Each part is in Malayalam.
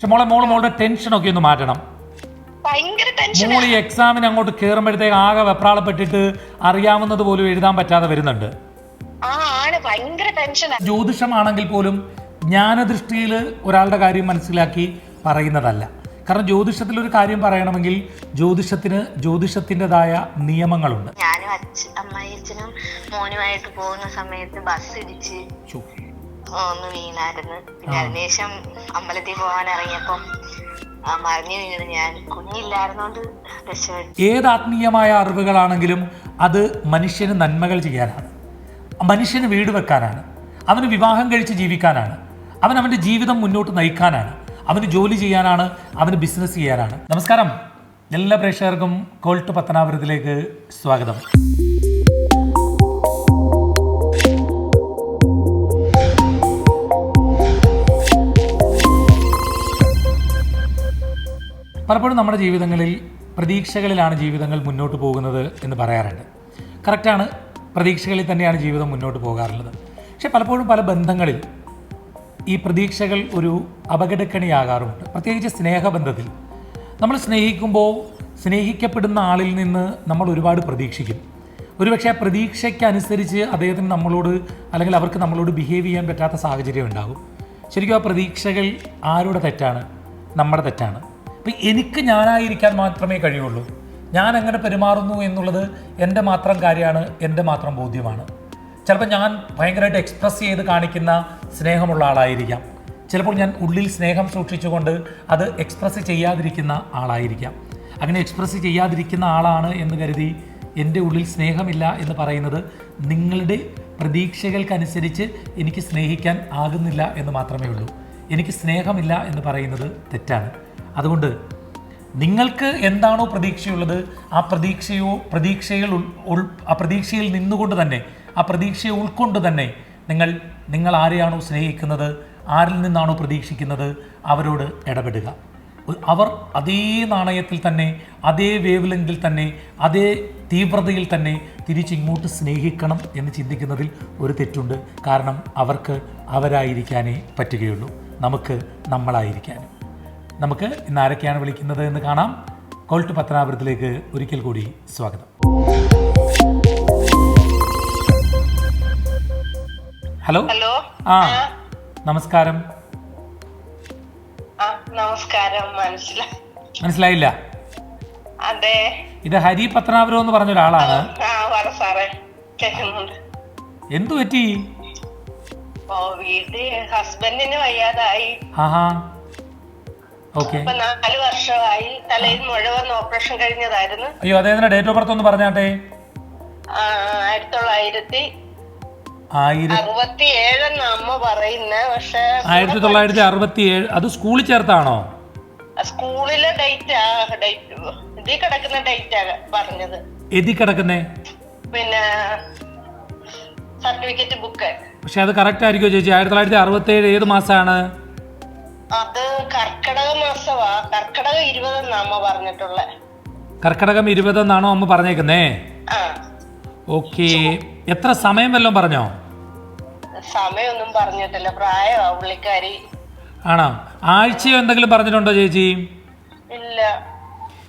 പക്ഷെ മോളെ മോൾ മോളുടെ ടെൻഷനൊക്കെ ഒന്ന് മാറ്റണം. മോൾ മോൾ ഈ എക്സാമിന് അങ്ങോട്ട് കയറുമ്പോഴത്തേക്ക് ആകെ വെപ്രാളപ്പെട്ടിട്ട് അറിയാവുന്നത് പോലും എഴുതാൻ പറ്റാതെ വരുന്നുണ്ട്. ജ്യോതിഷമാണെങ്കിൽ പോലും ജ്ഞാനദൃഷ്ടിയിൽ ഒരാളുടെ കാര്യം മനസ്സിലാക്കി പറയുന്നതല്ല. കാരണം ജ്യോതിഷത്തിൽ ഒരു കാര്യം പറയണമെങ്കിൽ ജ്യോതിഷത്തിന് ജ്യോതിഷത്തിന്റെതായ നിയമങ്ങളുണ്ട്. ഞാനും അച്ഛ അമ്മായിച്ചനും മോനുമായിട്ട് പോകുന്ന സമയത്ത് ബസ് ഇടിച്ച്. ഒന്ന് വീണായിരുന്നു പിന്നെ അതിനുശേഷം അമ്പലത്തിൽ പോകാൻ ഇറങ്ങിയപ്പം മറിഞ്ഞു വീണത് ഞാൻ. കുഞ്ഞില്ലായിരുന്നോണ്ട് ഏത് ആത്മീയമായ അറിവുകളാണെങ്കിലും അത് മനുഷ്യന് നന്മകൾ ചെയ്യാനാണ്. മനുഷ്യന് വീട് വെക്കാനാണ്. അവന് വിവാഹം കഴിച്ച് ജീവിക്കാനാണ്. അവൻ അവന്റെ ജീവിതം മുന്നോട്ട് നയിക്കാനാണ്. അവന് ജോലി ചെയ്യാനാണ്. അവന് ബിസിനസ് ചെയ്യാനാണ്. നമസ്കാരം. എല്ലാ പ്രേക്ഷകർക്കും കോൾട്ട് പത്തനാപുരത്തിലേക്ക് സ്വാഗതം. പലപ്പോഴും നമ്മുടെ ജീവിതങ്ങളിൽ പ്രതീക്ഷകളിലാണ് ജീവിതങ്ങൾ മുന്നോട്ട് പോകുന്നത് എന്ന് പറയാറുണ്ട്. കറക്റ്റാണ് പ്രതീക്ഷകളിൽ തന്നെയാണ് ജീവിതം മുന്നോട്ട് പോകാറുള്ളത്. പക്ഷേ പലപ്പോഴും പല ബന്ധങ്ങളിൽ ഈ പ്രതീക്ഷകൾ ഒരു അപകടക്കണിയാകാറുമുണ്ട്. പ്രത്യേകിച്ച് സ്നേഹബന്ധത്തിൽ. നമ്മൾ സ്നേഹിക്കുമ്പോൾ സ്നേഹിക്കപ്പെടുന്ന ആളിൽ നിന്ന് നമ്മൾ ഒരുപാട് പ്രതീക്ഷിക്കും. ഒരുപക്ഷെ ആ പ്രതീക്ഷയ്ക്കനുസരിച്ച് അദ്ദേഹത്തിന് നമ്മളോട് അല്ലെങ്കിൽ അവർക്ക് നമ്മളോട് ബിഹേവ് ചെയ്യാൻ പറ്റാത്ത സാഹചര്യം ഉണ്ടാകും. ശരിക്കും ആ പ്രതീക്ഷകൾ ആരുടെ തെറ്റാണ്? നമ്മുടെ തെറ്റാണ്. അപ്പം എനിക്ക് ഞാനായിരിക്കാൻ മാത്രമേ കഴിയുള്ളൂ. ഞാൻ എങ്ങനെ പെരുമാറുന്നു എന്നുള്ളത് എന്റെ മാത്രം കാര്യമാണ് എന്റെ മാത്രം ബോധ്യമാണ്. ചിലപ്പോൾ ഞാൻ ഭയങ്കരമായിട്ട് എക്സ്പ്രസ് ചെയ്ത് കാണിക്കുന്ന സ്നേഹമുള്ള ആളായിരിക്കാം. ചിലപ്പോൾ ഞാൻ ഉള്ളിൽ സ്നേഹം സൂക്ഷിച്ചുകൊണ്ട് അത് എക്സ്പ്രസ് ചെയ്യാതിരിക്കുന്ന ആളായിരിക്കാം. അങ്ങനെ എക്സ്പ്രസ് ചെയ്യാതിരിക്കുന്ന ആളാണ് എന്ന് കരുതി എന്റെ ഉള്ളിൽ സ്നേഹമില്ല എന്ന് പറയുന്നത് നിങ്ങളുടെ പ്രതീക്ഷകൾക്കനുസരിച്ച് എനിക്ക് സ്നേഹിക്കാൻ ആകുന്നില്ല എന്ന് മാത്രമേ ഉള്ളൂ. എനിക്ക് സ്നേഹമില്ല എന്ന് പറയുന്നത് തെറ്റാണ്. അതുകൊണ്ട് നിങ്ങൾക്ക് എന്താണോ പ്രതീക്ഷയുള്ളത് ആ പ്രതീക്ഷയോ പ്രതീക്ഷയിൽ ഉൾ- ആ പ്രതീക്ഷയിൽ നിന്നുകൊണ്ട് തന്നെ ആ പ്രതീക്ഷയെ ഉൾക്കൊണ്ട് തന്നെ നിങ്ങൾ നിങ്ങൾ ആരെയാണോ സ്നേഹിക്കുന്നത് ആരിൽ നിന്നാണോ പ്രതീക്ഷിക്കുന്നത് അവരോട് ഇടപെടുക. അവർ അതേ നാണയത്തിൽ തന്നെ അതേ വേവ് ലെങ്കിൽ തന്നെ അതേ തീവ്രതയിൽ തന്നെ തിരിച്ചിങ്ങോട്ട് സ്നേഹിക്കണം എന്ന് ചിന്തിക്കുന്നതിൽ ഒരു തെറ്റുണ്ട്. കാരണം അവർക്ക് അവരായിരിക്കാനേ പറ്റുകയുള്ളൂ. നമുക്ക് നമ്മളായിരിക്കാനും. നമുക്ക് ഇന്ന് ആരൊക്കെയാണ് വിളിക്കുന്നത് എന്ന് കാണാം. കോൾട്ട് പത്തനാപുരത്തിലേക്ക് ഒരിക്കൽ കൂടി സ്വാഗതം. ഹലോ? ഹലോ. ആ നമസ്കാരം. നമസ്കാരം. മനസ്സിലായി. മനസ്സിലായില്ല? അതെ. ഇത് ഹരി പത്തനാപുരം എന്ന് പറഞ്ഞ ഒരാളാണ്. എന്തു പറ്റി? വീട്ടിൽ ഹസ്ബൻഡിന് വയ്യാതായി. ഇപ്പൊ നാല് വർഷമായി തലയിൽ മുഴുവൻ ഓപ്പറേഷൻ കഴിഞ്ഞതായിരുന്നു. അയ്യോ അദ്ദേഹത്തിന്റെ ഡേറ്റ് ഓഫ് ബർത്ത് ഒന്ന് പറഞ്ഞാട്ടെ? ആയിരത്തി തൊള്ളായിരത്തി ആയിരത്തി തൊള്ളായിരത്തി അറുപത്തി ഏഴ് അത് സ്കൂളിൽ ചേർത്താണോ? സ്കൂളിലെ ഡേറ്റ് കിടക്കുന്ന ഡേറ്റാ പറഞ്ഞത്. എതി കിടക്കുന്നേ? പിന്നെ സർട്ടിഫിക്കറ്റ് ബുക്ക്. പക്ഷെ അത് കറക്റ്റ് ആയിരിക്കും ചേച്ചി? ആയിരത്തി തൊള്ളായിരത്തി അറുപത്തി ഏഴ് ഏത് മാസമാണ്? അത് കർക്കിടക മാസമാ കർക്കിടക ഇരുപതെന്നാ അമ്മ പറഞ്ഞിട്ടുള്ള. കർക്കിടകം ഇരുപതെന്നാണോ അമ്മ പറഞ്ഞേക്കുന്നേ? ഓക്കെ. എത്ര സമയം വല്ലതും പറഞ്ഞോ? സമയമൊന്നും പറഞ്ഞിട്ടില്ല. പ്രായമാ പുള്ളിക്കാരി. ആണോ? ആഴ്ചയോ എന്തെങ്കിലും പറഞ്ഞിട്ടുണ്ടോ ചേച്ചി? ഇല്ല.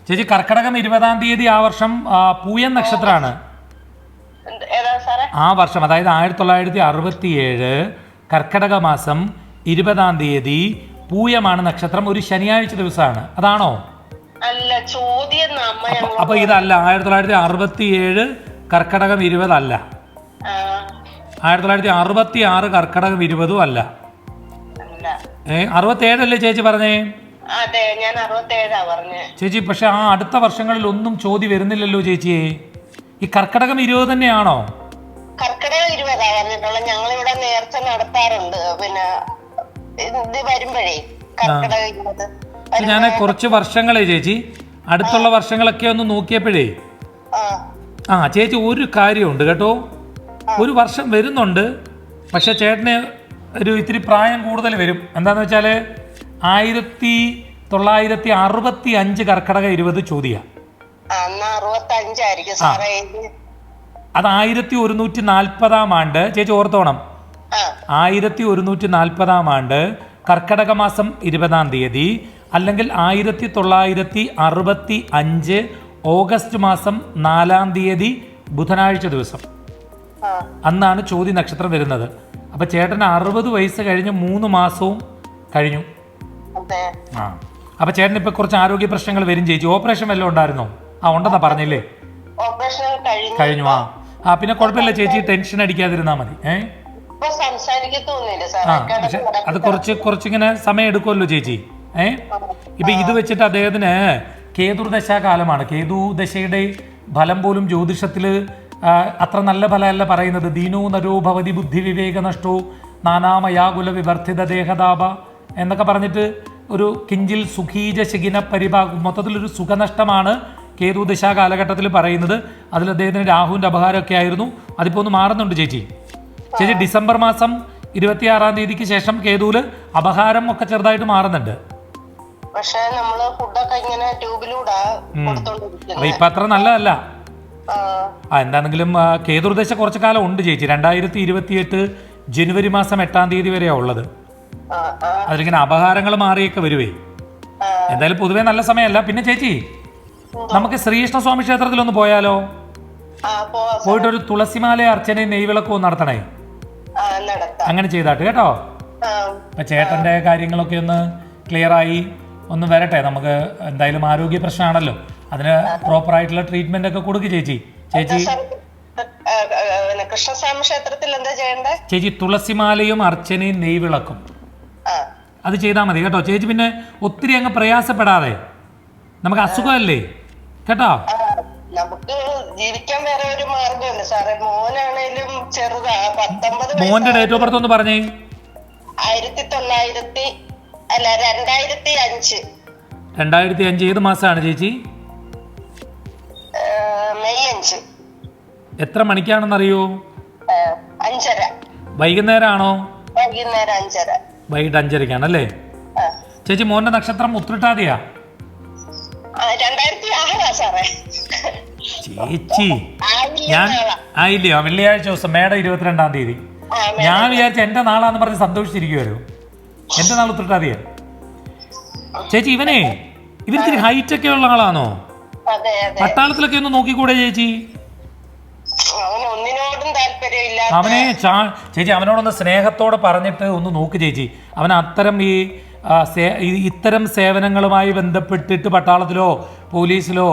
ചേച്ചി കർക്കടകം ഇരുപതാം തീയതി ആ വർഷം പൂയൻ പൂയം നക്ഷത്രമാണ് ആ വർഷം അതായത് ആയിരത്തി തൊള്ളായിരത്തി അറുപത്തി ഏഴ് കർക്കിടക മാസം ഇരുപതാം തീയതി പൂയമാണ് നക്ഷത്രം ഒരു ശനിയാഴ്ച ദിവസമാണ്. അതാണോ? അല്ല ചോദ്യം അപ്പൊ ഇതല്ല ആയിരത്തി തൊള്ളായിരത്തി അറുപത്തി ഏഴ് കർക്കടകം ഇരുപതല്ല. ആയിരത്തി തൊള്ളായിരത്തി അറുപത്തി ആറ് കർക്കടകം ഇരുപതും അല്ല. ഏ അറുപത്തി ഏഴല്ലേ ചേച്ചി പറഞ്ഞേ. ചേച്ചി പക്ഷെ ആ അടുത്ത വർഷങ്ങളിൽ ഒന്നും ചോദ്യം വരുന്നില്ലല്ലോ ചേച്ചിയെ. ഈ കർക്കടകം ഇരുപത് തന്നെയാണോ? കർക്കിടക ഇരുപതാ പറഞ്ഞിട്ടുള്ളത്. ഞങ്ങളിവിടെ നേർച്ച നടത്താറുണ്ട്. പിന്നെ ഇത് വരുമ്പോഴേ കർക്കിടക ഇരുപത് ഞാൻ കുറച്ച് വർഷങ്ങളെ ചേച്ചി. അടുത്തുള്ള വർഷങ്ങളൊക്കെ ഒന്ന് നോക്കിയപ്പോഴേ ആ. ചേച്ചി ഒരു കാര്യമുണ്ട് കേട്ടോ. ഒരു വർഷം വരുന്നുണ്ട്. പക്ഷെ ചേട്ടന് ഒരു ഇത്തിരി പ്രായം കൂടുതൽ വരും. എന്താണെന്ന് വെച്ചാൽ ആയിരത്തി തൊള്ളായിരത്തി അറുപത്തി അഞ്ച് കർക്കടക ഇരുപത് ചോദ്യ. അത് ആയിരത്തി ഒരുന്നൂറ്റി നാൽപ്പതാം ആണ്ട്. ചേച്ചി ഓർത്തോണം. ആയിരത്തി ഒരുന്നൂറ്റി നാൽപ്പതാം ആണ്ട് കർക്കടക മാസം ഇരുപതാം തീയതി അല്ലെങ്കിൽ ആയിരത്തി തൊള്ളായിരത്തി അറുപത്തി അഞ്ച് ഓഗസ്റ്റ് മാസം നാലാം തീയതി ബുധനാഴ്ച ദിവസം. അന്നാണ് ചോതി നക്ഷത്രം വരുന്നത്. അപ്പൊ ചേട്ടന് അറുപത് വയസ്സ് കഴിഞ്ഞ് മൂന്ന് മാസവും കഴിഞ്ഞു. ആ. അപ്പൊ ചേട്ടൻ ഇപ്പൊ കുറച്ച് ആരോഗ്യ പ്രശ്നങ്ങൾ വരും ചേച്ചി. ഓപ്പറേഷൻ വല്ലതും ഉണ്ടായിരുന്നോ? ആ ഉണ്ടെന്നാ പറഞ്ഞില്ലേ? കഴിഞ്ഞു ആ. ആ പിന്നെ കുഴപ്പമില്ല ചേച്ചി ടെൻഷൻ അടിക്കാതിരുന്നാ മതി. ഏ? അത് കുറച്ച് കുറച്ചിങ്ങനെ സമയം എടുക്കുമല്ലോ ചേച്ചി. ഏ? ഇപ്പൊ ഇത് വെച്ചിട്ട് അദ്ദേഹത്തിന് കേതുർദശ കാലമാണ് കേതു ദശയുടെ ഫലം പോലും ജ്യോതിഷത്തിൽ അത്ര നല്ല ഫലമല്ല പറയുന്നത്. ദീനോ നരോ ഭവതി ബുദ്ധി വിവേക നഷ്ടോ നാനാമയാകുല വിവർത്തിത ദേഹതാപ എന്നൊക്കെ പറഞ്ഞിട്ട് ഒരു കിഞ്ചിൽ സുഖീജ ശിഖിന പരിഭാഗം മൊത്തത്തിലൊരു സുഖനഷ്ടമാണ് കേതു ദശ കാലഘട്ടത്തിൽ പറയുന്നത്. അതിൽ അദ്ദേഹത്തിന് രാഹുവിന്റെ അപഹാരമൊക്കെ ആയിരുന്നു. അതിപ്പോൾ ഒന്ന് മാറുന്നുണ്ട് ചേച്ചി. ചേച്ചി ഡിസംബർ മാസം ഇരുപത്തിയാറാം തീയതിക്ക് ശേഷം കേതുവിൽ അപഹാരം ഒക്കെ ചെറുതായിട്ട് മാറുന്നുണ്ട്. പക്ഷെ നമ്മൾ ഫുഡൊക്കെ ഇങ്ങനെ ട്യൂബിലൂടെ അപ്പൊ ഇപ്പൊ അത്ര നല്ലതല്ല. ആ. എന്താണെങ്കിലും കേതുർദശ കുറച്ച് കാലം ഉണ്ട് ചേച്ചി. രണ്ടായിരത്തി ഇരുപത്തിയെട്ട് ജനുവരി മാസം എട്ടാം തീയതി വരെയാ ഉള്ളത്. അതിലിങ്ങനെ അപഹാരങ്ങൾ മാറിയൊക്കെ വരുവേ. എന്തായാലും പൊതുവേ നല്ല സമയമല്ല. പിന്നെ ചേച്ചി നമുക്ക് ശ്രീകൃഷ്ണസ്വാമി ക്ഷേത്രത്തിൽ ഒന്ന് പോയാലോ പോയിട്ടൊരു തുളസിമാല അർച്ചനയും നെയ്വിളക്കവും നടത്തണേ. അങ്ങനെ ചെയ്താട്ട് കേട്ടോ? അപ്പൊ ചേട്ടന്റെ കാര്യങ്ങളൊക്കെ ഒന്ന് ക്ലിയർ ആയി ഒന്ന് വരട്ടെ. നമുക്ക് എന്തായാലും ആരോഗ്യ പ്രശ്നമാണല്ലോ അതിന് പ്രോപ്പർ ആയിട്ടുള്ള ട്രീറ്റ്മെന്റ് ഒക്കെ കൊടുക്ക് ചേച്ചി. ചേച്ചി കൃഷ്ണസ്വാമി ക്ഷേത്രത്തിൽ എന്താ ചെയ്യണ്ടേ? ചേച്ചി തുളസിമാലയും അർച്ചനയും നെയ്വിളക്കും. അത് ചെയ്താൽ മതി കേട്ടോ. ചേച്ചി പിന്നെ ഒത്തിരി അങ്ങ് പ്രയാസപ്പെടാതെ. നമുക്ക് അസുഖമല്ലേ? കേട്ടോ? നമുക്ക് ജീവിക്കാൻ വേറെ ഒരു മാർഗമില്ല സാറേ മോനാണേലും ചെറുതാ. പത്തൊമ്പത് മോന്റെ ഡേറ്റ് ഓഫ് ബർത്ത് ഒന്ന് പറഞ്ഞേ. ആയിരത്തി തൊള്ളായിരത്തി അല്ല രണ്ടായിരത്തി അഞ്ച്. രണ്ടായിരത്തി അഞ്ച് ഏത് മാസമാണ് ചേച്ചി? മെയ് അഞ്ച്. എത്ര മണിക്കാണെന്നറിയോ? അഞ്ചര. വൈകുന്നേരമാണോ വൈകുന്നേരം അഞ്ചര. വൈകിട്ട് അഞ്ചരക്കാണല്ലേ. ചേച്ചി മോന്റെ നക്ഷത്രം ഉത്രട്ടാതിയാ. രണ്ടായിരത്തി ആറാ സാറേ. ചേച്ചി ഞാൻ. ആയില്ലയോ? വെള്ളിയാഴ്ച ദിവസം മേടം ഇരുപത്തിരണ്ടാം തീയതി. ഞാൻ വിചാരിച്ച എന്റെ നാളാന്ന് പറഞ്ഞ് സന്തോഷിച്ചിരിക്കുമായിരുന്നു എന്റെ നാൾ ഉത്രട്ടാതിയാ ചേച്ചി ഇവനെ ഇവരിത്തിരി ഹൈറ്റ് ഒക്കെ ഉള്ള ആളാണോ? പട്ടാളത്തിലൊക്കെ ഒന്ന് നോക്കിക്കൂടെ ചേച്ചി? അവന് ചേച്ചി അവനോടൊന്ന് സ്നേഹത്തോടെ പറഞ്ഞിട്ട് ഒന്ന് നോക്ക് ചേച്ചി. അവൻ അത്തരം ഈ- ഇത്തരം സേവനങ്ങളുമായി ബന്ധപ്പെട്ടിട്ട് പട്ടാളത്തിലോ പോലീസിലോ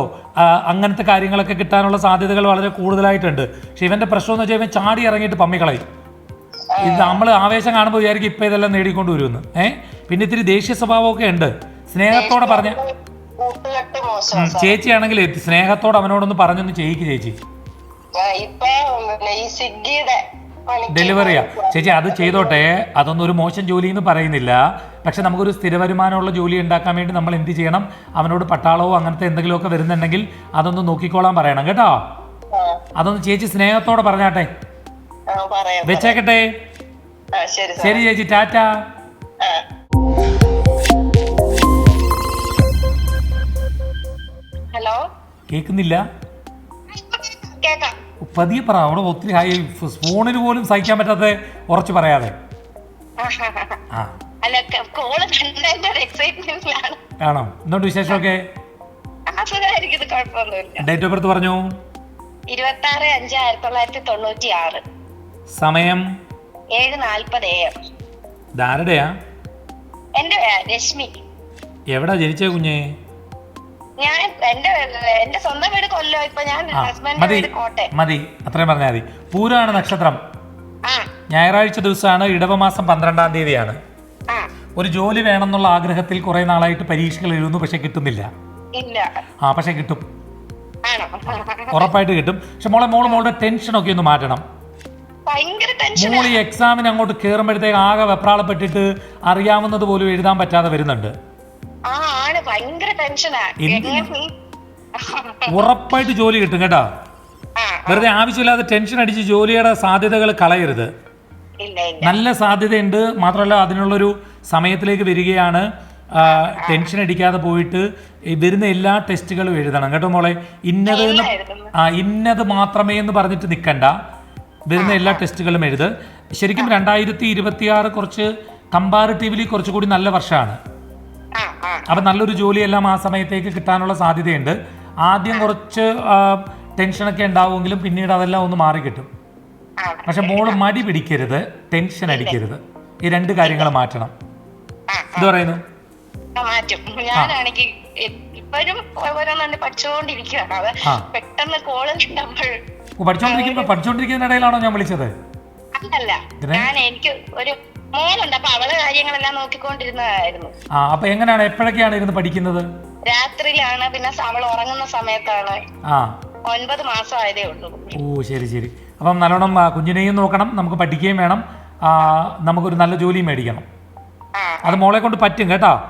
അങ്ങനത്തെ കാര്യങ്ങളൊക്കെ കിട്ടാനുള്ള സാധ്യതകൾ വളരെ കൂടുതലായിട്ടുണ്ട്. പക്ഷെ ഇവന്റെ പ്രശ്നം എന്ന് വെച്ചാൽ ഇവൻ ചാടി ഇറങ്ങിയിട്ട് പമ്മിക്കളയും ഇത് നമ്മൾ ആവേശം കാണുമ്പോൾ വിചാരിക്കും ഇപ്പം ഇതെല്ലാം നേടിക്കൊണ്ട് വരുമെന്ന്. ഏഹ് പിന്നെ ഇത്തിരി ദേഷ്യ സ്വഭാവമൊക്കെ ഉണ്ട്. സ്നേഹത്തോടെ പറഞ്ഞ ചേച്ചിയാണെങ്കിൽ സ്നേഹത്തോടെ അവനോടൊന്ന് പറഞ്ഞൊന്ന് ചെയ്യിക്ക് ചേച്ചി. ഡെലിവറിയാ ചേച്ചി അത് ചെയ്തോട്ടെ. അതൊന്നും ഒരു മോശം ജോലി എന്ന് പറയുന്നില്ല. പക്ഷെ നമുക്കൊരു സ്ഥിര വരുമാനമുള്ള ജോലി ഉണ്ടാക്കാൻ വേണ്ടി നമ്മൾ എന്ത് ചെയ്യണം? അവനോട് പട്ടാളവോ അങ്ങനത്തെ എന്തെങ്കിലുമൊക്കെ വരുന്നുണ്ടെങ്കിൽ അതൊന്ന് നോക്കിക്കോളാൻ പറയണം. കേട്ടോ? അതൊന്ന് ചേച്ചി സ്നേഹത്തോടെ പറഞ്ഞാട്ടെ. വെച്ചേക്കട്ടെ. ശരി ചേച്ചി. ടാറ്റ. ഹലോ? കേക്കുന്നില്ല? കേക്കാം. പതിയെ പറ. അവിടെ ഒത്തിരി ഹൈ ഫോണിന് പോലും സഹിക്കാൻ പറ്റാത്ത ഉറച്ചു പറയാതെ. ആ. അല്ല കോൾ കണ്ടതിന്റെ ഒരു എക്സൈറ്റ്മെന്റിലാണ് ആണോ? എന്തുകൊണ്ട് വിശേഷമൊക്കെ? കുഴപ്പമൊന്നുമില്ല. ഡേറ്റ് ഓഫ് ബർത്ത് പറഞ്ഞു? ഇരുപത്തി ആറ് അഞ്ച് ആയിരത്തി തൊള്ളായിരത്തി തൊണ്ണൂറ്റി ആറ് സമയം? ഏഴ് നാൽപ്പത് എ എം. ധാരടയാ എന്റെ രശ്മി. എവിടാ ജനിച്ചേ കുഞ്ഞേ? ഞാൻ എന്റെ എന്റെ സ്വന്തം വീട് കൊല്ലോ. ഇപ്പൊ ഞാൻ ഹസ്ബൻഡ് മതി വീട് കോട്ടയം. മതി. അത്രയും പറഞ്ഞാൽ മതി. പൂരാണ് നക്ഷത്രം. ഞായറാഴ്ച ദിവസമാണ് ഇടവമാസം പന്ത്രണ്ടാം തീയതിയാണ്. ഒരു ജോലി വേണമെന്നുള്ള ആഗ്രഹത്തിൽ കുറെ നാളായിട്ട് പരീക്ഷകൾ എഴുതുന്നു പക്ഷെ കിട്ടുന്നില്ല. ആ പക്ഷെ കിട്ടും. ഉറപ്പായിട്ട് കിട്ടും. പക്ഷെ മോളെ മോൾ മോളുടെ ടെൻഷനൊക്കെ ഒന്ന് മാറ്റണം. മോളി ടെൻഷൻ മോൾ ഈ എക്സാമിന് അങ്ങോട്ട് കയറുമ്പോഴത്തേക്ക് ആകെ വെപ്രാളപ്പെട്ടിട്ട് അറിയാവുന്നത് പോലും എഴുതാൻ പറ്റാതെ വരുന്നുണ്ട്. ഉറപ്പായിട്ട് ജോലി കിട്ടും കേട്ടോ. വെറുതെ ആവശ്യമില്ലാതെ ടെൻഷൻ അടിച്ച് ജോലിയുടെ സാധ്യതകൾ കളയരുത്. നല്ല സാധ്യതയുണ്ട്. മാത്രമല്ല അതിനുള്ളൊരു സമയത്തിലേക്ക് വരികയാണ്. ടെൻഷൻ അടിക്കാതെ പോയിട്ട് വരുന്ന എല്ലാ ടെസ്റ്റുകളും എഴുതണം. കേട്ടോ മോളെ? ഇന്നത് ആ ഇന്നത് മാത്രമേ എന്ന് പറഞ്ഞിട്ട് നിൽക്കണ്ട വരുന്ന എല്ലാ ടെസ്റ്റുകളും എഴുത്. ശരിക്കും രണ്ടായിരത്തി ഇരുപത്തിയാറ് കുറച്ച് കമ്പാരിറ്റീവ്ലി കുറച്ചുകൂടി നല്ല വർഷമാണ് അപ്പൊ നല്ലൊരു ജോലിയെല്ലാം ആ സമയത്തേക്ക് കിട്ടാനുള്ള സാധ്യതയുണ്ട്. ആദ്യം കുറച്ച് ടെൻഷനൊക്കെ ഉണ്ടാവുമെങ്കിലും പിന്നീട് അതെല്ലാം ഒന്ന് മാറി കിട്ടും പക്ഷെ മോൾ മടി പിടിക്കരുത് ടെൻഷൻ അടിക്കരുത്. ഈ രണ്ട് കാര്യങ്ങൾ മാറ്റണം. എന്ത് പറയുന്നു? മാറ്റും. ഞാനാണെങ്കിൽ ഇപ്പോഴും ഓരോന്നുണ്ട് പഠിച്ചുകൊണ്ടിരിക്കുകയാണ് അത് ആ. പെട്ടെന്ന് കോൾ കിട്ടുമ്പോൾ ഓ, പഠിച്ചോണ്ടിരിക്കുമ്പോ പഠിച്ചോണ്ടിരിക്കുന്ന ഇടയിലാണോ ഞാൻ വിളിച്ചത്? ഞാൻ എനിക്ക് ഒരു മോനുണ്ട് അപ്പൊ അവളെ കാര്യങ്ങളെല്ലാം നോക്കിക്കൊണ്ടിരുന്നതായിരുന്നു. ആ അപ്പൊ എങ്ങനെയാണ് എപ്പോഴൊക്കെയാണ് ഇരുന്ന് പഠിക്കുന്നത്? രാത്രിയിലാണ് പിന്നെ അവൾ ഉറങ്ങുന്ന സമയത്താണ്. ആ. ഒൻപത് മാസം ആയതേ ഉള്ളൂ. ഓ ശരി ശരി. അപ്പം നല്ലോണം കുഞ്ഞിനെയും നോക്കണം നമുക്ക് പഠിക്കുകയും വേണം. നമുക്കൊരു നല്ല ജോലിയും മേടിക്കണം. അത് മോളെ കൊണ്ട് പറ്റും കേട്ടോ.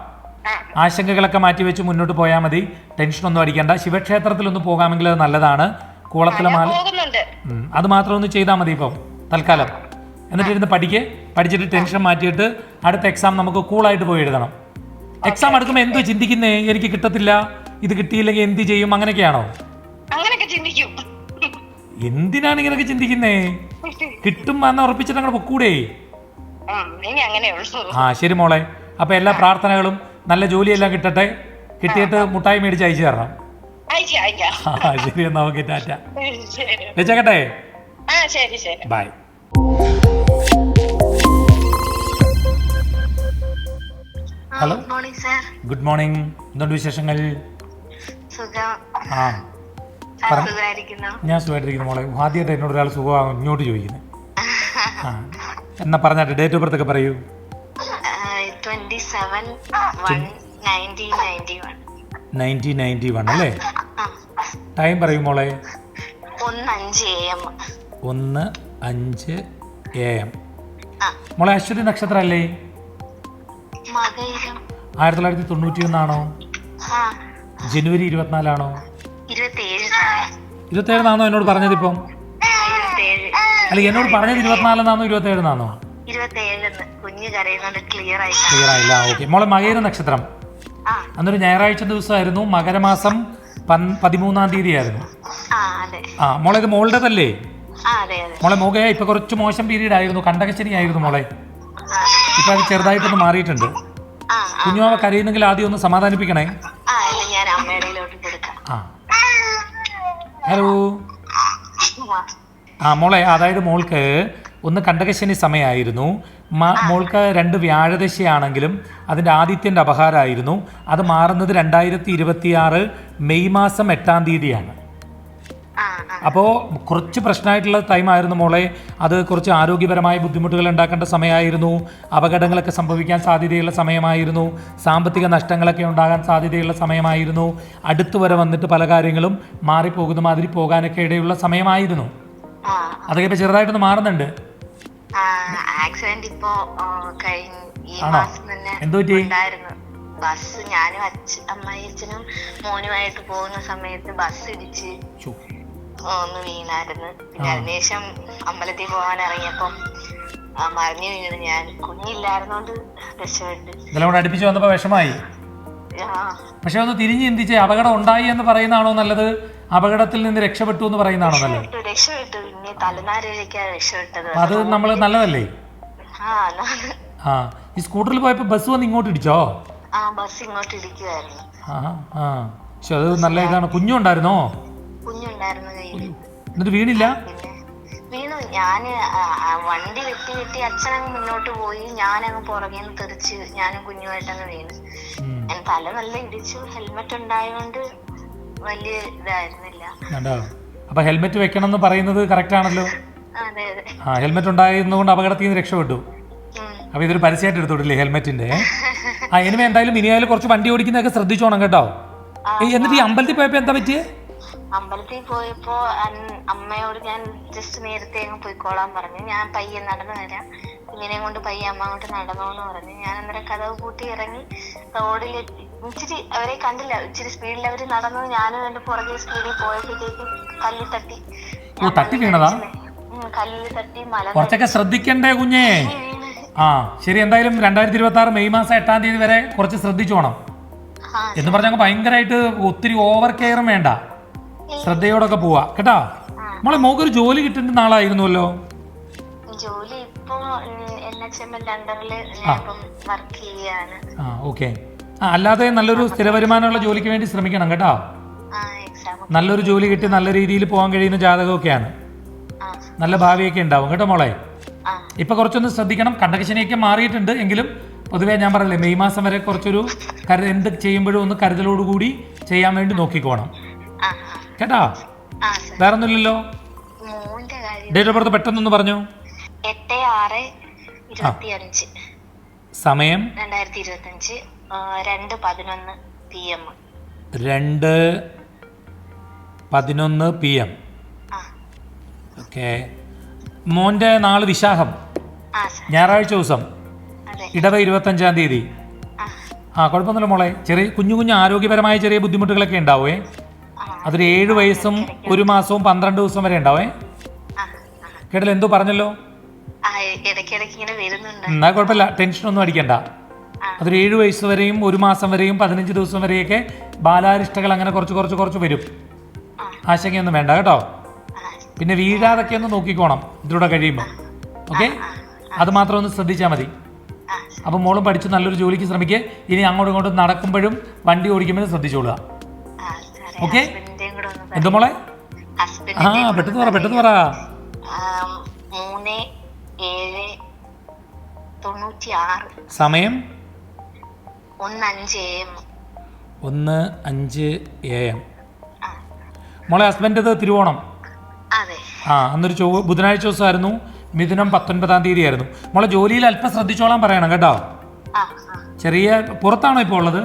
ആശങ്കകളൊക്കെ മാറ്റി വെച്ച് മുന്നോട്ട് പോയാൽ മതി. ടെൻഷനൊന്നും അടിക്കണ്ട. ശിവക്ഷേത്രത്തിലൊന്ന് പോകാമെങ്കിൽ അത് നല്ലതാണ് കൂളത്തിലെ മാല അത് മാത്രം ഒന്ന് ചെയ്താൽ മതി ഇപ്പം തൽക്കാലം. എന്നിട്ട് ഇരുന്ന് പഠിക്കേ. പഠിച്ചിട്ട് ടെൻഷൻ മാറ്റിയിട്ട് അടുത്ത എക്സാം നമുക്ക് കൂളായിട്ട് പോയി എഴുതണം. എക്സാം എടുക്കുമ്പോൾ എന്തോ ചിന്തിക്കുന്നേ? എനിക്ക് കിട്ടത്തില്ല. ഇത് കിട്ടിയില്ലെങ്കിൽ എന്ത് ചെയ്യും? അങ്ങനെയൊക്കെയാണോ? എന്തിനാണ് ഇങ്ങനെയൊക്കെ ചിന്തിക്കുന്നേ? കിട്ടും എന്ന് ഉറപ്പിച്ചിട്ട് അങ്ങോട്ട് പൊക്കൂടേ? ആ ശരി മോളെ. അപ്പൊ എല്ലാ പ്രാർത്ഥനകളും നല്ല ജോലിയെല്ലാം കിട്ടട്ടെ. കിട്ടിയിട്ട് മുട്ടായി മേടിച്ച് അയച്ചു തരണം. ശരി എന്നാ ഓക്കെ ടാറ്റ. വെച്ചേക്കട്ടെ? ആ ശരി ശരി. Bye. Hello. Good morning sir. Good morning. എന്തുണ്ട് വിശേഷങ്ങൾ? സുഖം. ആ. ഞാൻ സുഖമായിട്ടിരിക്കുന്നു മോളെ. ആദ്യമായിട്ട് എന്നോട് ഒരാൾ സുഖമാകും ഇങ്ങോട്ട് ചോദിക്കുന്നത് ആ. എന്നാ പറഞ്ഞാട്ടെ ഡേറ്റ് ഓഫ് ബർത്ത് ഒക്കെ പറയൂ. നയന്റീൻ നയന്റി വൺ അല്ലേ? ടൈം പറയൂ മോളെ. ഒന്ന് അഞ്ച് എ എം മോളെ അശ്വതി നക്ഷത്രം അല്ലേ ആയിരത്തി തൊള്ളായിരത്തി തൊണ്ണൂറ്റി ഒന്നാണോ ജനുവരി ഇരുപത്തിനാലാണോ? ഇരുപത്തേഴെന്നാണോ എന്നോട് പറഞ്ഞത് ഇപ്പം? അല്ലെ എന്നോട് പറഞ്ഞത് ഇരുപത്തിനാലെന്നാണോ ഇരുപത്തേഴെന്നാണോ? ക്ലിയർ ആയില്ല. ഓക്കെ മോളെ മകേര നക്ഷത്രം. അന്നൊരു ഞായറാഴ്ച ദിവസമായിരുന്നു. മകരമാസം പതിമൂന്നാം തീയതി ആയിരുന്നു ആ മോളെ ഇത് മോളുടേതല്ലേ? മോളെ മുഖ ഇപ്പൊ കുറച്ച് മോശം പീരീഡ് ആയിരുന്നു കണ്ടകശനി ആയിരുന്നു മോളെ. ഇപ്പൊ അത് ചെറുതായിട്ടൊന്ന് മാറിയിട്ടുണ്ട്. കുഞ്ഞുമാവ കരയുന്നെങ്കിൽ ആദ്യം ഒന്ന് സമാധാനിപ്പിക്കണേ. ആ ഇല്ല ഞാൻ അമ്മയുടെയിലോട്ട് കൊടുക്കാം ആ ഹലോ ആ. മോളെ അതായത് മോൾക്ക് ഒന്ന് കണ്ടകശനി സമയമായിരുന്നു. മോൾക്ക് രണ്ട് വ്യാഴദശയാണെങ്കിലും അതിന്റെ ആദിത്യന്റെ അപഹാരമായിരുന്നു. അത് മാറുന്നത് രണ്ടായിരത്തി ഇരുപത്തിയാറ് മെയ് മാസം എട്ടാം തീയതിയാണ്. അപ്പോൾ കുറച്ച് പ്രശ്നമായിട്ടുള്ള ടൈമായിരുന്നു മോളെ. അത് കുറച്ച് ആരോഗ്യപരമായ ബുദ്ധിമുട്ടുകൾ ഉണ്ടാക്കേണ്ട സമയമായിരുന്നു. അപകടങ്ങളൊക്കെ സംഭവിക്കാൻ സാധ്യതയുള്ള സമയമായിരുന്നു. സാമ്പത്തിക നഷ്ടങ്ങളൊക്കെ ഉണ്ടാകാൻ സാധ്യതയുള്ള സമയമായിരുന്നു. അടുത്തു വരെ വന്നിട്ട് പല കാര്യങ്ങളും മാറിപ്പോകുന്ന മാതിരി പോകാനൊക്കെ ഇടയുള്ള സമയമായിരുന്നു. അതൊക്കെ ഇപ്പോൾ ചെറുതായിട്ടൊന്ന് മാറുന്നുണ്ട്. ആക്സിഡന്റ് ഇപ്പോ കഴിഞ്ഞ ഈ ആണോ? മാസം തന്നെ ഉണ്ടായിരുന്നു. ബസ് ഞാനും അച്ഛനും അമ്മായി അച്ഛനും മോനുമായിട്ട് പോകുന്ന സമയത്ത് ബസ് ഇടിച്ച്. ഒന്ന് വീണായിരുന്നു. പിന്നെ അതിനുശേഷം അമ്പലത്തിൽ പോകാൻ ഇറങ്ങിയപ്പം മറിഞ്ഞു വീണ്. ഞാൻ കുഞ്ഞില്ലായിരുന്നോണ്ട് രക്ഷപ്പെട്ട്. ഇതെല്ലാം കൂടെ അടുപ്പിച്ച് വന്നപ്പോൾ വിഷമായി. പക്ഷെ ഒന്ന് തിരിഞ്ഞ് ചിന്തിച്ച് അപകടം ഉണ്ടായി എന്ന് പറയുന്നതാണോ നല്ലത്? അപകടത്തിൽ നിന്ന് രക്ഷപ്പെട്ടു എന്ന് പറയുന്നതാണോ നല്ലത്? രക്ഷപ്പെട്ടു പിന്നെ രക്ഷപ്പെട്ടത്. അത് നമ്മൾ നല്ലതല്ലേ? ആ ഈ സ്കൂട്ടറിൽ പോയപ്പോ ബസ് വന്ന് ഇങ്ങോട്ട് ഇടിച്ചോ? ആ ബസ് ഇങ്ങോട്ട് ഇടിക്കുവായിരുന്നു. ആ ആ. പക്ഷെ അത് നല്ല ഇതാണ്. കുഞ്ഞുണ്ടായിരുന്നോ? കുഞ്ഞുണ്ടായിരുന്നു കയ്യിൽ എന്നിട്ട് വീണില്ല? വീണു. ആ വണ്ടി വെട്ടി വെട്ടി അച്ഛനങ്ങ് മുന്നോട്ട് പോയി. ഞാനങ്ങ് പുറകെ നിന്ന് തെറിച്ച് ഞാനും കുഞ്ഞുമായിട്ടങ്ങ് വീണു. ഞാൻ തല നല്ല ഇടിച്ചു. ഹെൽമെറ്റ് ഉണ്ടായതുകൊണ്ട് വലിയ ഇതായിരുന്നില്ല. അപ്പൊ ഹെൽമെറ്റ് വെക്കണം എന്ന് പറയുന്നത് കറക്റ്റ് ആണല്ലോ. ആ ഹെൽമെറ്റ് ഉണ്ടായിരുന്നുകൊണ്ട് അപകടത്തിൽ നിന്ന് രക്ഷപ്പെട്ടു. അപ്പൊ ഇതൊരു പരസ്യമായിട്ട് എടുത്തോട്ടില്ലേ ഹെൽമെറ്റിന്റെ? ആ ഇനിമേ എന്തായാലും ഇനിയായാലും കുറച്ച് വണ്ടി ഓടിക്കുന്നതൊക്കെ ശ്രദ്ധിച്ചോണം കേട്ടോ. എന്നിട്ട് ഈ അമ്പലത്തിൽ പോയപ്പോ എന്താ പറ്റിയേ? അമ്പലത്തിൽ പോയപ്പോ അമ്മയോട് ഞാൻ ജസ്റ്റ് നേരത്തെ അങ്ങ് പോയിക്കോളാൻ പറഞ്ഞു. ഞാൻ പയ്യെ നടന്നു വരാം. ഇങ്ങനെയും കൊണ്ട് പയ്യെ അമ്മ അങ്ങോട്ട് നടന്നോന്ന് പറഞ്ഞു. ഞാൻ അന്നേരം കഥവ് കൂട്ടി ഇറങ്ങി റോഡിൽ ഇച്ചിരി അവരെ കണ്ടില്ല ഇച്ചിരി സ്പീഡിൽ അവർ നടന്നു. ഞാനും എന്റെ പുറകെ സ്പീഡിൽ പോയപ്പോഴത്തേക്കും കല്ലിൽ തട്ടി. ഓ തട്ടി വീണതാ? കല്ലിൽ തട്ടി മല കുറച്ചൊക്കെ ശ്രദ്ധിക്കണ്ടേ കുഞ്ഞേ? ആ ശരി എന്തായാലും രണ്ടായിരത്തി ഇരുപത്തി ആറ് മെയ് മാസം എട്ടാം തീയതി വരെ കുറച്ച് ശ്രദ്ധിച്ചോണം എന്ന് പറഞ്ഞാൽ ഭയങ്കരമായിട്ട് ഒത്തിരി ഓവർ കെയറും വേണ്ട. ശ്രദ്ധയോടൊക്കെ പോവാ. കേട്ടാ? മോളെ മോക്കൊരു ജോലി കിട്ടേണ്ട നാളായിരുന്നല്ലോ? ജോലി എൽ അണ്ടറിൽ വർക്ക് ചെയ്യാണ്. ആ ഓക്കെ. ആ അല്ലാതെ നല്ലൊരു സ്ഥിര വരുമാനമുള്ള ജോലിക്ക് വേണ്ടി ശ്രമിക്കണം കേട്ടോ? നല്ലൊരു ജോലി കിട്ടി നല്ല രീതിയിൽ പോകാൻ കഴിയുന്ന ജാതകമൊക്കെയാണ്. നല്ല ഭാവിയൊക്കെ ഉണ്ടാവും കേട്ടോ മോളെ? ഇപ്പൊ കുറച്ചൊന്ന് ശ്രദ്ധിക്കണം. കണ്ടകശനിയൊക്കെ മാറിയിട്ടുണ്ട് എങ്കിലും പൊതുവേ ഞാൻ പറഞ്ഞില്ലേ മെയ് മാസം വരെ കുറച്ചൊരു കരു എന്ത് ചെയ്യുമ്പോഴും ഒന്ന് കരുതലോടുകൂടി ചെയ്യാൻ വേണ്ടി നോക്കിക്കോണം. കേട്ടാ? ആ സർ. വേറെ ഒന്നുമില്ലല്ലോ മോന്റെ കാര്യം. ഡേറ്റ് ഓഫ് ബർത്ത് പെട്ടെന്നൊന്ന് പറഞ്ഞു. സമയം? രണ്ട് പതിനൊന്ന് പി എം. ഓക്കെ. മോന്റെ നാൾ വിശാഖം. ഞായറാഴ്ച ദിവസം. ഇടവ ഇരുപത്തഞ്ചാം തീയതി. ആ. കുഴപ്പമൊന്നുമില്ല മോളെ. ചെറിയ കുഞ്ഞു കുഞ്ഞു ആരോഗ്യപരമായ ചെറിയ ബുദ്ധിമുട്ടുകളൊക്കെ ഉണ്ടാവേ ആ അതൊരു ഏഴ് വയസ്സും ഒരു മാസവും പന്ത്രണ്ട് ദിവസം വരെ ഉണ്ടാവേ. കേട്ടില്ല എന്തോ പറഞ്ഞല്ലോ? എന്നാ കുഴപ്പമില്ല ടെൻഷൻ ഒന്നും അടിക്കണ്ട അതൊരു ഏഴ് വയസ്സ് വരെയും ഒരു മാസം വരെയും പതിനഞ്ച് ദിവസം വരെയൊക്കെ ബാലാരിഷ്ടകൾ അങ്ങനെ കുറച്ച് കുറച്ച് കുറച്ച് വരും. ആശങ്കയൊന്നും വേണ്ട കേട്ടോ? പിന്നെ വീഴാതൊക്കെ ഒന്ന് നോക്കിക്കോണം ഇതിലൂടെ കഴിയുമ്പോൾ ഓക്കെ? അത് മാത്രം ഒന്ന് ശ്രദ്ധിച്ചാൽ മതി. അപ്പം അപ്പോൾ മോളും പഠിച്ച് നല്ലൊരു ജോലിക്ക് ശ്രമിക്കുക ഇനി അങ്ങോട്ടും ഇങ്ങോട്ടും നടക്കുമ്പോഴും വണ്ടി ഓടിക്കുമ്പോഴും ശ്രദ്ധിച്ചോളുക. ഓക്കെ? എന്തോ മോളെ? ആ പെട്ടെന്ന് പറ പെട്ടെന്ന് പറ. മൂന്ന് ഏഴ് തൊണ്ണൂറ്റി ആറ് സമയം? ഒന്ന് അഞ്ച് എ എം. ഒന്ന് അഞ്ച് എ എം. മോളെ ഹസ്ബൻഡ് തിരുവോണം. ആ അന്നൊരു ചൊവ്വ ബുധനാഴ്ച ദിവസമായിരുന്നു. മിഥുനം പത്തൊൻപതാം തീയതി ആയിരുന്നു മോളെ ജോലിയിൽ അല്പം ശ്രദ്ധിച്ചോളാൻ പറയണം കേട്ടോ. ചെറിയ പുറത്താണോ ഇപ്പോൾ ഉള്ളത്?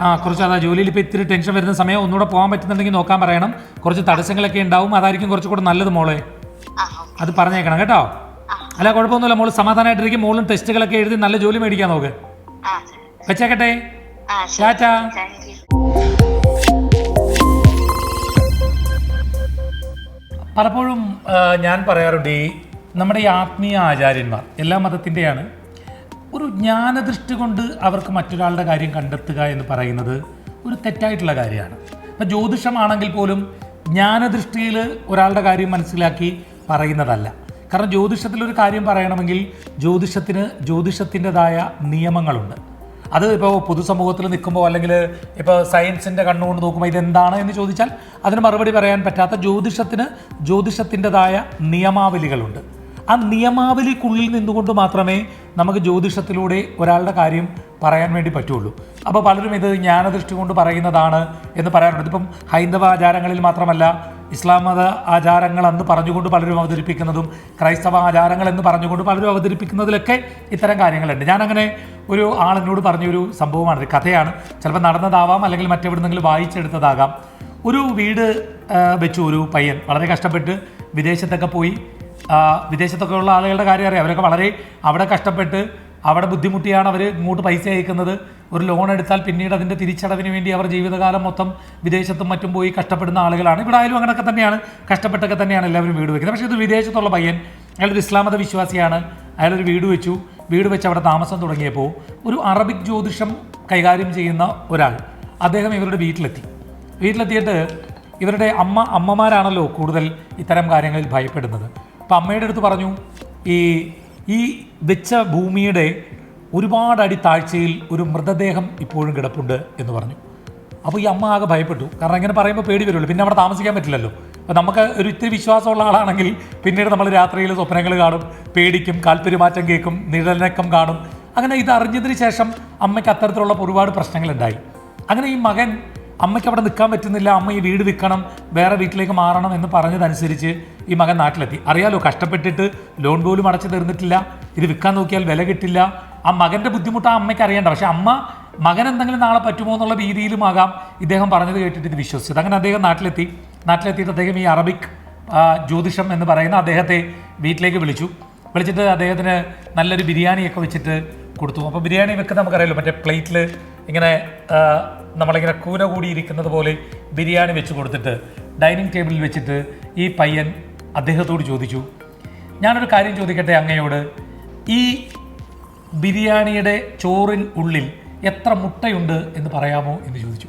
ആ കുറച്ച് അതാ ജോലിയിൽ ഇപ്പൊ ഇത്തിരി ടെൻഷൻ വരുന്ന സമയം ഒന്നുകൂടെ പോകാൻ പറ്റുന്നുണ്ടെങ്കിൽ നോക്കാൻ പറയണം. കുറച്ച് തടസ്സങ്ങളൊക്കെ ഉണ്ടാവും. അതായിരിക്കും കുറച്ചുകൂടെ നല്ലത് മോളെ. അത് പറഞ്ഞേക്കണം കേട്ടോ. അല്ല കുഴപ്പമൊന്നുമില്ല. മോൾ സമാധാനമായിട്ടിരിക്കും. മോളും ടെസ്റ്റുകളൊക്കെ എഴുതി നല്ല ജോലി മേടിക്കാൻ നോക്ക്. വെച്ചേക്കട്ടെ. ടാറ്റാ. പലപ്പോഴും ഞാൻ പറയാറുണ്ട് ഈ നമ്മുടെ ഈ ആത്മീയ ആചാര്യന്മാർ എല്ലാ മതത്തിന്റെയാണ് ഒരു ജ്ഞാനദൃഷ്ടി കൊണ്ട് അവർക്ക് മറ്റൊരാളുടെ കാര്യം കണ്ടെത്തുക എന്ന് പറയുന്നത് ഒരു തെറ്റായിട്ടുള്ള കാര്യമാണ്. ഇപ്പം ജ്യോതിഷമാണെങ്കിൽ പോലും ജ്ഞാനദൃഷ്ടിയിൽ ഒരാളുടെ കാര്യം മനസ്സിലാക്കി പറയുന്നതല്ല. കാരണം ജ്യോതിഷത്തിലൊരു കാര്യം പറയണമെങ്കിൽ ജ്യോതിഷത്തിന് ജ്യോതിഷത്തിന്റെതായ നിയമങ്ങളുണ്ട്. അത് ഇപ്പോൾ പൊതുസമൂഹത്തിൽ നിൽക്കുമ്പോൾ അല്ലെങ്കിൽ ഇപ്പോൾ സയൻസിന്റെ കണ്ണുകൊണ്ട് നോക്കുമ്പോൾ ഇതെന്താണ് എന്ന് ചോദിച്ചാൽ അതിന് മറുപടി പറയാൻ പറ്റാത്ത ജ്യോതിഷത്തിന് ജ്യോതിഷത്തിന്റെതായ നിയമാവലികളുണ്ട്. ആ നിയമാവലിക്കുള്ളിൽ നിന്നുകൊണ്ട് മാത്രമേ നമുക്ക് ജ്യോതിഷത്തിലൂടെ ഒരാളുടെ കാര്യം പറയാൻ വേണ്ടി പറ്റുള്ളൂ. അപ്പോൾ പലരും ഇത് ജ്ഞാനദൃഷ്ടി കൊണ്ട് പറയുന്നതാണ് എന്ന് പറയാറുണ്ട്. ഇതിപ്പം ഹൈന്ദവ ആചാരങ്ങളിൽ മാത്രമല്ല ഇസ്ലാം മത ആചാരങ്ങൾ അന്ന് പറഞ്ഞുകൊണ്ട് പലരും അവതരിപ്പിക്കുന്നതും ക്രൈസ്തവ ആചാരങ്ങൾ എന്ന് പറഞ്ഞുകൊണ്ട് പലരും അവതരിപ്പിക്കുന്നതിലൊക്കെ ഇത്തരം കാര്യങ്ങളുണ്ട്. ഞാനങ്ങനെ ഒരു ആളിനോട് പറഞ്ഞൊരു സംഭവമാണ്. ഒരു കഥയാണ്. ചിലപ്പോൾ നടന്നതാവാം അല്ലെങ്കിൽ മറ്റെവിടുന്നെങ്കിലും വായിച്ചെടുത്തതാകാം. ഒരു വീട് വെച്ചു ഒരു പയ്യൻ. വളരെ കഷ്ടപ്പെട്ട് വിദേശത്തൊക്കെ പോയി ആ, വിദേശത്തൊക്കെ ഉള്ള ആളുകളുടെ കാര്യം അറിയാം. അവരൊക്കെ വളരെ അവിടെ കഷ്ടപ്പെട്ട് അവിടെ ബുദ്ധിമുട്ടിയാണ് അവർ ഇങ്ങോട്ട് പൈസ അയക്കുന്നത്. ഒരു ലോൺ എടുത്താൽ പിന്നീട് അതിന്റെ തിരിച്ചടവിന് വേണ്ടി അവർ ജീവിതകാലം മൊത്തം വിദേശത്തും മറ്റും പോയി കഷ്ടപ്പെടുന്ന ആളുകളാണ്. ഇവിടെ ആയാലും അങ്ങനെയൊക്കെ തന്നെയാണ്. കഷ്ടപ്പെട്ടൊക്കെ തന്നെയാണ് എല്ലാവരും വീട് വയ്ക്കുന്നത് പക്ഷേ ഇത് വിദേശത്തുള്ള പയ്യൻ അയാളൊരു ഇസ്ലാമത വിശ്വാസിയാണ്. അയാളൊരു വീട് വെച്ചു. വീട് വെച്ച് അവിടെ താമസം തുടങ്ങിയപ്പോൾ ഒരു അറബിക് ജ്യോതിഷം കൈകാര്യം ചെയ്യുന്ന ഒരാൾ അദ്ദേഹം ഇവരുടെ വീട്ടിലെത്തി. വീട്ടിലെത്തിയിട്ട് ഇവരുടെ അമ്മ അമ്മമാരാണല്ലോ കൂടുതൽ ഇത്തരം കാര്യങ്ങളിൽ ഭയപ്പെടുന്നത്. അപ്പം അമ്മയുടെ അടുത്ത് പറഞ്ഞു ഈ ഈ വെച്ച ഭൂമിയുടെ ഒരുപാട് അടി താഴ്ചയിൽ ഒരു മൃതദേഹം ഇപ്പോഴും കിടപ്പുണ്ട് എന്ന് പറഞ്ഞു. അപ്പോൾ ഈ അമ്മ ആകെ ഭയപ്പെട്ടു. കാരണം ഇങ്ങനെ പറയുമ്പോൾ പേടി വരുമല്ലോ. പിന്നെ അവിടെ താമസിക്കാൻ പറ്റില്ലല്ലോ. അപ്പോൾ നമുക്ക് ഒരു ഇത്തിരി വിശ്വാസമുള്ള ആളാണെങ്കിൽ പിന്നീട് നമ്മൾ രാത്രിയിൽ സ്വപ്നങ്ങൾ കാണും പേടിക്കും കാൽപ്പെരുമാറ്റം കേൾക്കും നിഴലനക്കം കാണും. അങ്ങനെ ഇത് അറിഞ്ഞതിന് ശേഷം അമ്മയ്ക്ക് അത്തരത്തിലുള്ള ഒരുപാട് പ്രശ്നങ്ങളുണ്ടായി അങ്ങനെ ഈ മകൻ അമ്മയ്ക്ക് അവിടെ നിൽക്കാൻ പറ്റുന്നില്ല അമ്മ ഈ വീട് വിൽക്കണം വേറെ വീട്ടിലേക്ക് മാറണം എന്ന് പറഞ്ഞതനുസരിച്ച് ഈ മകൻ നാട്ടിലെത്തി. അറിയാലോ കഷ്ടപ്പെട്ടിട്ട് ലോൺ പോലും അടച്ചു തീർന്നിട്ടില്ല. ഇത് വിൽക്കാൻ നോക്കിയാൽ വില കിട്ടില്ല. ആ മകന്റെ ബുദ്ധിമുട്ട് ആ അമ്മയ്ക്ക് അറിയേണ്ട. പക്ഷെ അമ്മ മകൻ എന്തെങ്കിലും നാളെ പറ്റുമോ എന്നുള്ള രീതിയിലും ആകാം. ഇദ്ദേഹം പറഞ്ഞത് കേട്ടിട്ട് ഇത് വിശ്വസിച്ചത്. അങ്ങനെ അദ്ദേഹം നാട്ടിലെത്തി. നാട്ടിലെത്തിയിട്ട് അദ്ദേഹം ഈ അറബിക് ജ്യോതിഷം എന്ന് പറയുന്ന അദ്ദേഹത്തെ വീട്ടിലേക്ക് വിളിച്ചു. വിളിച്ചിട്ട് അദ്ദേഹത്തിന് നല്ലൊരു ബിരിയാണിയൊക്കെ വെച്ചിട്ട് കൊടുത്തു. അപ്പോൾ ബിരിയാണി വെക്കുന്ന നമുക്കറിയാലോ മറ്റേ പ്ലേറ്റിൽ ഇങ്ങനെ നമ്മളിങ്ങനെ കൂന കൂടി ഇരിക്കുന്നത് പോലെ ബിരിയാണി വെച്ച് കൊടുത്തിട്ട് ഡൈനിങ് ടേബിളിൽ വെച്ചിട്ട് ഈ പയ്യൻ അദ്ദേഹത്തോട് ചോദിച്ചു ഞാനൊരു കാര്യം ചോദിക്കട്ടെ അങ്ങയോട്? ഈ ബിരിയാണിയുടെ ചോറിൻ ഉള്ളിൽ എത്ര മുട്ടയുണ്ട് എന്ന് പറയാമോ എന്ന് ചോദിച്ചു.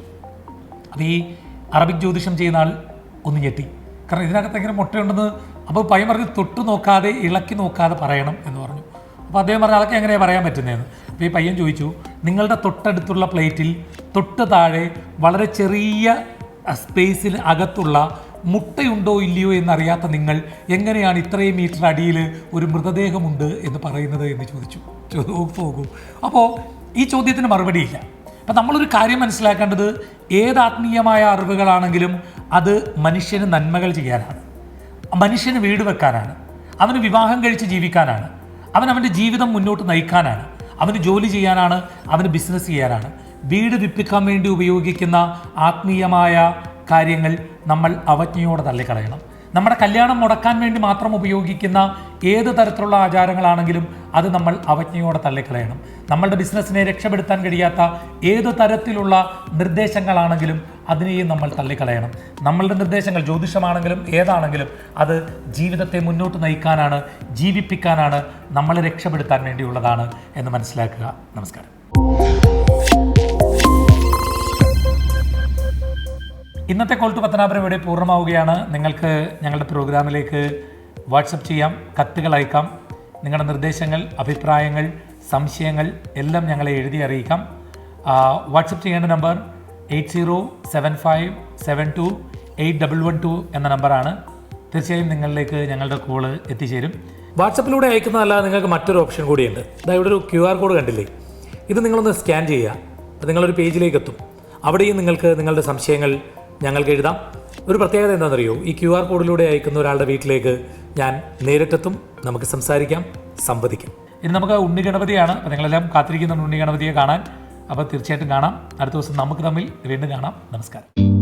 അപ്പോൾ ഈ അറബിക് ജ്യോതിഷം ചെയ്യുന്ന ആൾ ഒന്ന് ഞെട്ടി. കാരണം ഇതിനകത്ത് എങ്ങനെ മുട്ടയുണ്ടെന്ന് അപ്പോൾ പയ്യൻ പറഞ്ഞ് തൊട്ട് നോക്കാതെ ഇളക്കി നോക്കാതെ പറയണം എന്ന് പറഞ്ഞു. അപ്പോൾ അദ്ദേഹം പറഞ്ഞു അതൊക്കെ എങ്ങനെയാണ് പറയാൻ പറ്റുന്നതെന്ന്? അപ്പോൾ ഈ പയ്യൻ ചോദിച്ചു നിങ്ങളുടെ തൊട്ടടുത്തുള്ള പ്ലേറ്റിൽ തൊട്ട് താഴെ വളരെ ചെറിയ സ്പേസിൽ അകത്തുള്ള മുട്ടയുണ്ടോ ഇല്ലയോ എന്നറിയാത്ത നിങ്ങൾ എങ്ങനെയാണ് ഇത്രയും മീറ്റർ അടിയിൽ ഒരു മൃതദേഹമുണ്ട് എന്ന് പറയുന്നത് എന്ന് ചോദിച്ചു. ചോദിച്ചു അപ്പോൾ ഈ ചോദ്യത്തിന് മറുപടിയില്ല അപ്പം നമ്മളൊരു കാര്യം മനസ്സിലാക്കേണ്ടത് ഏത് ആത്മീയമായ അറിവുകളാണെങ്കിലും അത് മനുഷ്യന് നന്മകൾ ചെയ്യാനാണ്. മനുഷ്യന് വീട് വെക്കാനാണ്. അവന് വിവാഹം കഴിച്ച് ജീവിക്കാനാണ്. അവൻ അവന്റെ ജീവിതം മുന്നോട്ട് നയിക്കാനാണ്. അവന് ജോലി ചെയ്യാനാണ് അവന് ബിസിനസ് ചെയ്യാനാണ്. വീട് വിപ്പിക്കാൻ വേണ്ടി ഉപയോഗിക്കുന്ന ആത്മീയമായ കാര്യങ്ങൾ നമ്മൾ അവജ്ഞയോടെ തള്ളിക്കളയണം. നമ്മുടെ കല്യാണം മുടക്കാൻ വേണ്ടി മാത്രം ഉപയോഗിക്കുന്ന ഏത് തരത്തിലുള്ള ആചാരങ്ങളാണെങ്കിലും അത് നമ്മൾ അവജ്ഞയോടെ തള്ളിക്കളയണം. നമ്മളുടെ ബിസിനസ്സിനെ രക്ഷപ്പെടുത്താൻ കഴിയാത്ത ഏത് തരത്തിലുള്ള നിർദ്ദേശങ്ങളാണെങ്കിലും അതിനെയും നമ്മൾ തള്ളിക്കളയണം. നമ്മളുടെ നിർദ്ദേശങ്ങൾ ജ്യോതിഷമാണെങ്കിലും ഏതാണെങ്കിലും അത് ജീവിതത്തെ മുന്നോട്ട് നയിക്കാനാണ് ജീവിപ്പിക്കാനാണ് നമ്മളെ രക്ഷപ്പെടുത്താൻ വേണ്ടിയുള്ളതാണ് എന്ന് മനസ്സിലാക്കുക. നമസ്കാരം. ഇന്നത്തെ കോൾ ടു പത്തനാപുരം ഇവിടെ പൂർണമാവുകയാണ്. നിങ്ങൾക്ക് ഞങ്ങളുടെ പ്രോഗ്രാമിലേക്ക് വാട്സപ്പ് ചെയ്യാം കത്തുകൾ അയക്കാം നിങ്ങളുടെ നിർദ്ദേശങ്ങൾ അഭിപ്രായങ്ങൾ സംശയങ്ങൾ എല്ലാം ഞങ്ങളെ എഴുതി അറിയിക്കാം. വാട്സപ്പ് ചെയ്യേണ്ട number eight zero seven five seven two eight double one two എന്ന നമ്പറാണ്. തീർച്ചയായും നിങ്ങളിലേക്ക് ഞങ്ങളുടെ കോൾ എത്തിച്ചേരും. വാട്സപ്പിലൂടെ അയക്കുന്നതല്ലാതെ നിങ്ങൾക്ക് മറ്റൊരു ഓപ്ഷൻ കൂടിയുണ്ട്. ഇതാ ഇവിടെ ഒരു ക്യു ആർ കോഡ് കണ്ടില്ലേ? ഇത് നിങ്ങളൊന്ന് സ്കാൻ ചെയ്യുക. നിങ്ങളൊരു പേജിലേക്ക് എത്തും. അവിടെയും നിങ്ങൾക്ക് നിങ്ങളുടെ സംശയങ്ങൾ ഞങ്ങൾക്ക് എഴുതാം. ഒരു പ്രത്യേകത എന്താണെന്നറിയോ? ഈ ക്യു ആർ കോഡിലൂടെ അയക്കുന്ന ഒരാളുടെ വീട്ടിലേക്ക് ഞാൻ നേരിട്ടെത്തും നമുക്ക് സംസാരിക്കാം സംവദിക്കാം. ഇനി നമുക്ക് ഉണ്ണി ഗണപതിയാണ് അപ്പോൾ നിങ്ങളെല്ലാം കാത്തിരിക്കുന്നുണ്ട് ഉണ്ണി ഗണപതിയെ കാണാൻ. അപ്പോൾ തീർച്ചയായിട്ടും കാണാം. അടുത്ത ദിവസം നമുക്ക് തമ്മിൽ വീണ്ടും കാണാം. നമസ്കാരം.